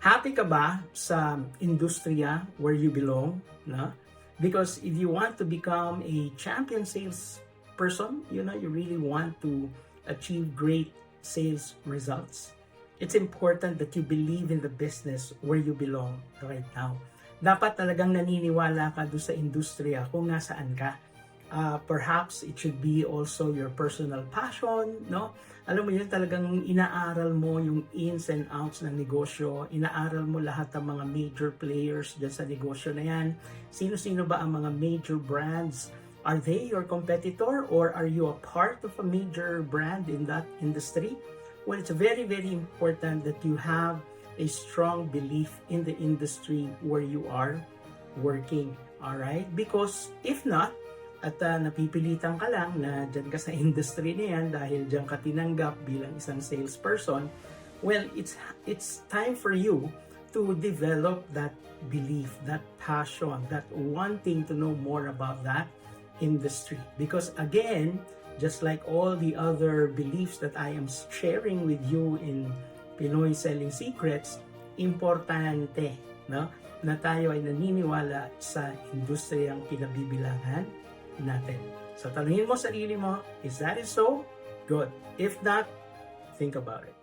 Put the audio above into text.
Happy ka ba sa industriya where you belong? No? Because if you want to become a champion sales person, you know, you really want to achieve great sales results. It's important that you believe in the business where you belong right now. Dapat talagang naniniwala ka doon sa industriya kung nasaan ka. Uh, perhaps it should be also your personal passion, no? Alam mo yun, talagang inaaral mo yung ins and outs ng negosyo, inaaral mo lahat ng mga major players dyan sa negosyo na yan. Sino-sino ba ang mga major brands? Are they your competitor or are you a part of a major brand in that industry? Well, it's very, very important that you have a strong belief in the industry where you are working. Alright? Because if not, at uh, napipilitan ka lang na dyan ka sa industry na yan dahil dyan ka tinanggap bilang isang salesperson, well, it's, it's time for you to develop that belief, that passion, that wanting to know more about that industry. Because again, just like all the other beliefs that I am sharing with you in Pinoy Selling Secrets, importante no, na tayo ay naniniwala sa industriyang kinabibilangan natin. So tanungin mo sarili mo, is that is so? Good. If not, think about it.